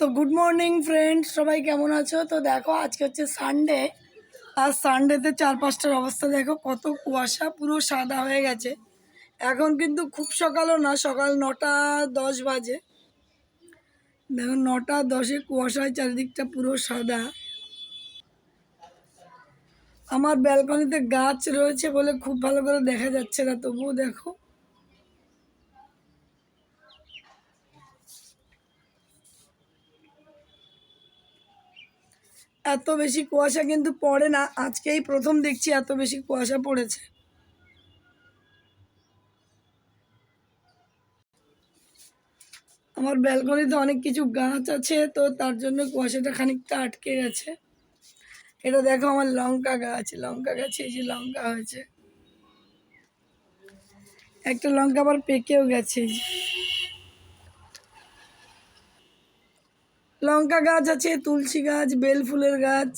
তো good morning friend সবাই কেমন আছো? তো দেখো, আজকে হচ্ছে সানডে আর সানডেতে চার পাঁচটার অবস্থা দেখো, কত কুয়াশা, পুরো সাদা হয়ে গেছে। এখন কিন্তু খুব সকালও না, সকাল নটা দশ বাজে। দেখো, নটা দশে কুয়াশায় চারিদিকটা পুরো সাদা। আমার ব্যালকনিতে গাছ রয়েছে বলে খুব ভালো করে দেখা যাচ্ছে না, তবুও দেখো। এত বেশি কুয়াশা কিন্তু পড়ে না। আজকেই প্রথম দেখছি এত বেশি কুয়াশা পড়েছে। আমার ব্যালকনিতে অনেক কিছু গাছ আছে, তো তার জন্য কুয়াশাটা খানিকটা আটকে গেছে। এটা দেখো আমার লঙ্কা গাছ। লঙ্কা গাছে এই যে লঙ্কা হয়েছে। একটা লঙ্কা আবার পেকেও গেছে এই যে। লঙ্কা গাছ আছে, তুলসী গাছ, বেল ফুলের গাছ,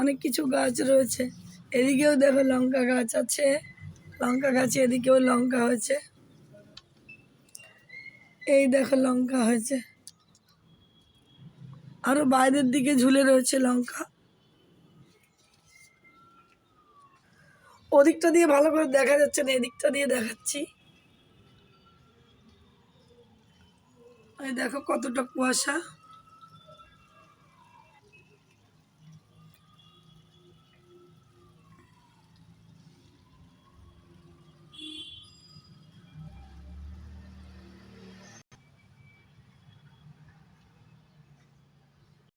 অনেক কিছু গাছ রয়েছে। এদিকেও দেখো লঙ্কা গাছ আছে, লঙ্কা গাছে এদিকেও লঙ্কা হয়েছে। এই দেখো লঙ্কা হয়েছে। আরও বাইরের দিকে ঝুলে রয়েছে লঙ্কা। ওদিকটা দিয়ে ভালো করে দেখা যাচ্ছে না, এদিকটা দিয়ে দেখাচ্ছি। এই দেখো কতটা কুয়াশা।